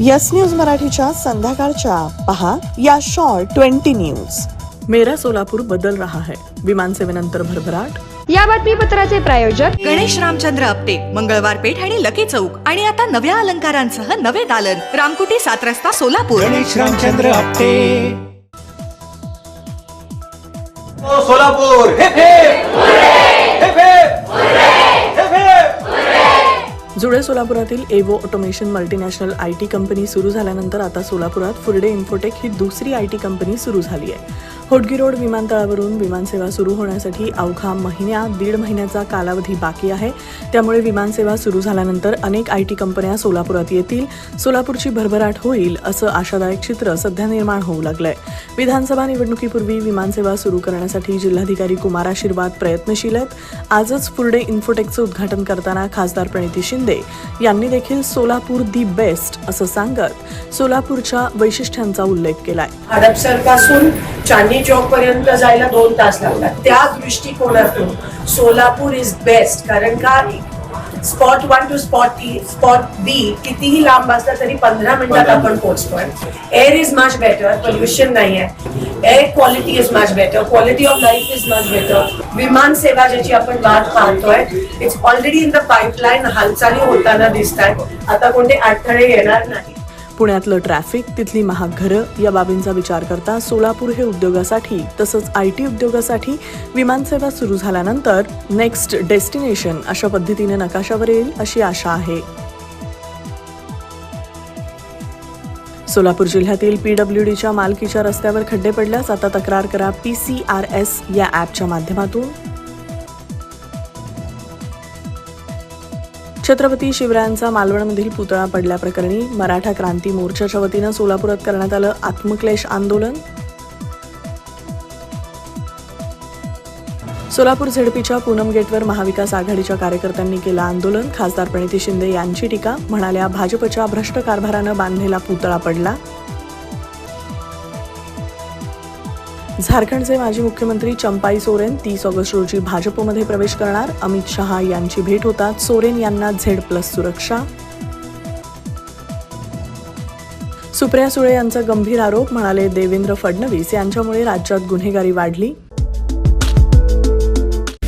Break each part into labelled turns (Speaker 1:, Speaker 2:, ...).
Speaker 1: Yes news मराठीच्या संध्याकाळच्या. पहा या शॉर्ट ट्वेंटी न्यूज. मेरा सोलापूर बदल रहा है. विमानसेवेनंतर भरभराट.
Speaker 2: या बातमीपत्राचे प्रायोजक
Speaker 3: गणेश रामचंद्र आपटे मंगळवार पेठ आणि लकी चौक. आणि आता नव्या अलंकारांसह नवे दालन. रामकुटी सात रस्ता सोलापूर.
Speaker 4: गणेश रामचंद्र आपटे.
Speaker 5: सोलापूर हिप हिप
Speaker 1: जुळे सोलापुरातील Evo automation multinational I T company सुरू झाल्यानंतर आता सोलापुरात फुर्डे इन्फोटेक ही दुसरी आय टी कंपनी सुरू झाली आहे. होटगी रोड विमानतळावरून विमानसेवा सुरू होण्यासाठी अवघा महिन्या दीड महिन्याचा कालावधी बाकी आहे. त्यामुळे विमानसेवा सुरू झाल्यानंतर अनेक आय टी कंपन्या सोलापुरात येतील. सोलापूरची भरभराट होईल असं आशादायक चित्र सध्या निर्माण होऊ लागलंय. विधानसभा निवडणुकीपूर्वी विमानसेवा सुरू करण्यासाठी जिल्हाधिकारी कुमार आशीर्वाद प्रयत्नशील आहेत. आजच फुर्डे इन्फोटेकचं उद्घाटन करताना खासदार प्रणिती शिंदे यांनी देखील सोलापूर दी बेस्ट असं सांगत सोलापूरच्या वैशिष्ट्यांचा उल्लेख केलाय.
Speaker 6: हडपसरपासून पासून चांदणी चौक पर्यंत जायला दोन तास लागतात. त्या दृष्टिकोनातून सोलापूर इज बेस्ट कारण का? Spot one two spot spot B कितीही लांब असला तरी पंधरा मिनिटात आपण पोहोचतोय. Air is much better pollution नाही आहे air quality is much better quality of life is much better विमान सेवा ज्याची आपण वाट पाहतोय it's already in the pipeline हालचाली होताना दिसत आहेत आता कोणते अडथळे येणार नाही
Speaker 1: पुण्यातलं ट्रॅफिक तिथली महाग घरं या बाबींचा विचार करता सोलापूर हे उद्योगासाठी तसंच आय टी उद्योगासाठी विमानसेवा सुरू झाल्यानंतर नेक्स्ट डेस्टिनेशन अशा पद्धतीने नकाशावर येईल अशी आशा आहे. सोलापूर जिल्ह्यातील पीडब्ल्यूडीच्या मालकीच्या रस्त्यावर खड्डे पडल्यास आता तक्रार करा पी सी आर एस या ॲपच्या माध्यमातून. छत्रपती शिवरायांचा मालवणमधील पुतळा पडल्याप्रकरणी मराठा क्रांती मोर्चाच्या वतीनं सोलापुरात करण्यात आलं आत्मक्लेश आंदोलन. सोलापूर झेडपीच्या पूनम गेटवर महाविकास आघाडीच्या कार्यकर्त्यांनी केलं आंदोलन. खासदार प्रणिती शिंदे यांची टीका म्हणाल्या भाजपच्या भ्रष्ट कारभारानं बांधलेला पुतळा पडला. झारखंडचे माजी मुख्यमंत्री चंपाई सोरेन तीस ऑगस्ट रोजी भाजपमध्ये प्रवेश करणार. अमित शहा यांची भेट होतात सोरेन यांना झेड प्लस सुरक्षा. सुप्रिया सुळे यांचा गंभीर आरोप म्हणाले देवेंद्र फडणवीस. यांच्यामुळे राज्यात गुन्हेगारी वाढली.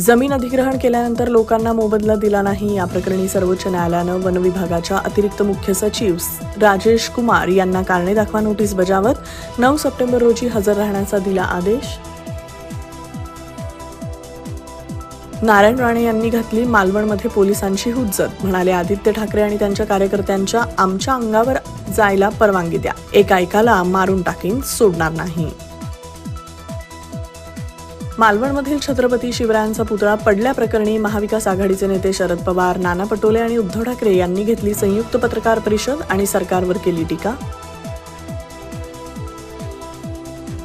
Speaker 1: जमीन अधिग्रहण केल्यानंतर लोकांना मोबदला दिला नाही. या प्रकरणी सर्वोच्च न्यायालयानं वन विभागाच्या अतिरिक्त मुख्य सचिव राजेश कुमार यांना कारणे दाखवा नोटीस बजावत नऊ सप्टेंबर रोजी हजर राहण्याचा दिला आदेश. नारायण राणे यांनी घातली मालवणमध्ये पोलिसांची हुज्जत म्हणाले आदित्य ठाकरे आणि त्यांच्या कार्यकर्त्यांच्या आमच्या अंगावर जायला परवानगी द्या. एका एकाला मारून टाकीन सोडणार नाही. मालवणमधील छत्रपती शिवरायांचा पुतळा पडल्याप्रकरणी महाविकास आघाडीचे नेते शरद पवार नाना पटोले आणि उद्धव ठाकरे यांनी घेतली संयुक्त पत्रकार परिषद आणि सरकारवर केली टीका.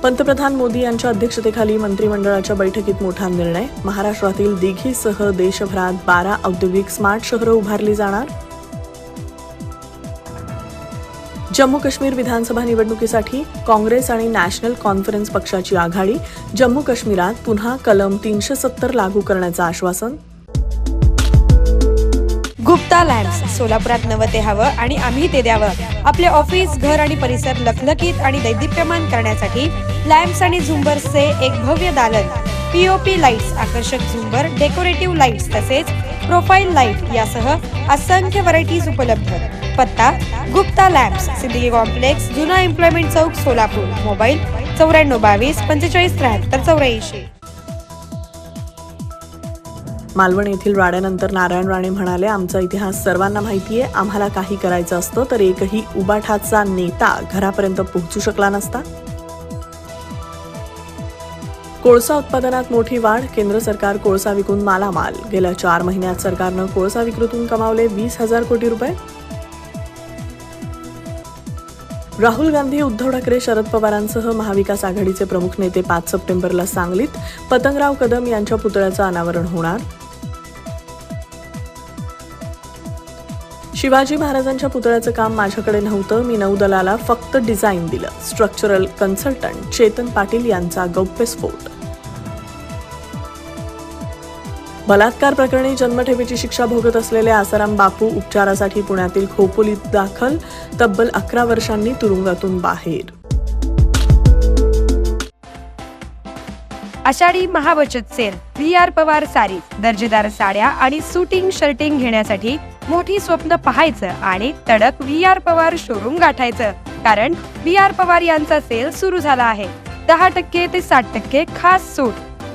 Speaker 1: पंतप्रधान मोदी यांच्या अध्यक्षतेखाली मंत्रिमंडळाच्या बैठकीत मोठा निर्णय. महाराष्ट्रातील दिघीसह देशभरात बारा औद्योगिक स्मार्ट शहरं उभारली जाणार. जम्मू काश्मीर विधानसभा निवडणुकीसाठी काँग्रेस आणि नॅशनल कॉन्फरन्स पक्षाची आघाडी जम्मू काश्मीरात पुन्हा कलम तीनशे सत्तर लागू करण्याचं आश्वासन.
Speaker 2: गुप्ता लॅम्प्स सोलापुरात नवं ते हवं आणि आम्ही ते द्यावं. आपले ऑफिस घर आणि परिसर लखलखीत आणि दैदिप्यमान करण्यासाठी लॅम्प्स आणि झुंबर्सचे एक भव्य दालन. पीओपी लाईट्स आकर्षक झुंबर डेकोरेटिव्ह लाईट्स तसेच प्रोफाईल लाइट यासह असंख्य व्हरायटीज उपलब्ध. पत्ता गुप्ता लॅब्स सिद्दीकी कॉम्प्लेक्स जुना एम्प्लॉयमेंट चौक सोलापूर. मोबाईल चौऱ्याण्णव बावीस पंचेचाळीस त्र्याहत्तर चौऱ्याऐंशी.
Speaker 1: मालवण येथील राड्यानंतर नारायण राणे म्हणाले आमचा इतिहास सर्वांना माहिती आहे आम्हाला काही करायचं असतं तर एकही उबाठाचा नेता घरापर्यंत पोहोचू शकला नसता. कोळसा उत्पादनात मोठी वाढ केंद्र सरकार कोळसा विकून मालामाल. गेल्या चार महिन्यात सरकारनं कोळसा विक्रीतून कमावले वीस हजार कोटी रुपये. राहुल गांधी उद्धव ठाकरे शरद पवारांसह महाविकास आघाडीचे प्रमुख नेते पाच सप्टेंबरला सांगलीत पतंगराव कदम यांच्या पुतळ्याचं अनावरण होणार? शिवाजी महाराजांच्या पुतळ्याचं काम माझ्याकडे नव्हतं मी नौदलाला फक्त डिझाईन दिलं. स्ट्रक्चरल कन्सल्टंट चेतन पाटील यांचा गौप्यस्फोट बलात्कार प्रकरणी जन्मठेपेची शिक्षा भोगत असलेले आसाराम बापू उपचारासाठी पुण्यातील खोपोलीत दाखल तब्बल अकरा वर्षांनी तुरुंगातून बाहेर.
Speaker 2: आषाढी महाबचत सेल व्ही आर पवार सारी दर्जेदार साड्या आणि सुटिंग शर्टिंग घेण्यासाठी मोठी स्वप्न पाहायचं आणि तडक व्ही आर पवार शोरूम गाठायचं. कारण व्ही आर पवार यांचा सेल सुरू झाला आहे. दहा टक्के ते साठ टक्के खास सूट.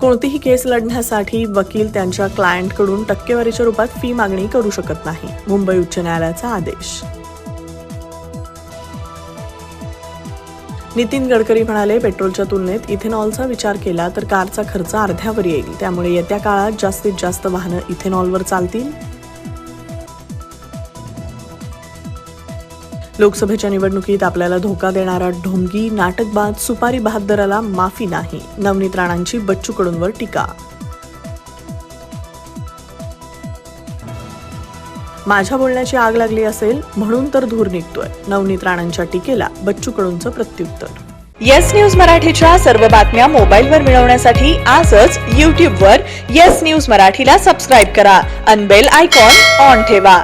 Speaker 1: कोणतीही केस लढण्यासाठी वकील त्यांच्या क्लायंटकडून टक्केवारीच्या रूपात फी मागणी करू शकत नाही मुंबई उच्च न्यायालयाचा आदेश. नितीन गडकरी म्हणाले पेट्रोलच्या तुलनेत इथेनॉलचा विचार केला तर कारचा खर्च अर्ध्यावर येईल. त्यामुळे येत्या काळात जास्तीत जास्त वाहनं इथेनॉलवर चालतील. लोकसभेच्या निवडणुकीत आपल्याला धोका देणारा ढोंगी नाटकबाद सुपारी बहादराला माफी नाही. नवनीत राणांची बच्चू कडूंवर टीका. माझ्या बोलण्याची आग लागली असेल म्हणून तर धूर निघतोय. नवनीत राणांच्या टीकेला बच्चू कडूंचं प्रत्युत्तर.
Speaker 4: येस न्यूज मराठीच्या सर्व बातम्या मोबाईलवर मिळवण्यासाठी आजच यूट्यूबवर येस न्यूज मराठीला सबस्क्राईब करा. अनबेल आयकॉन ऑन ठेवा.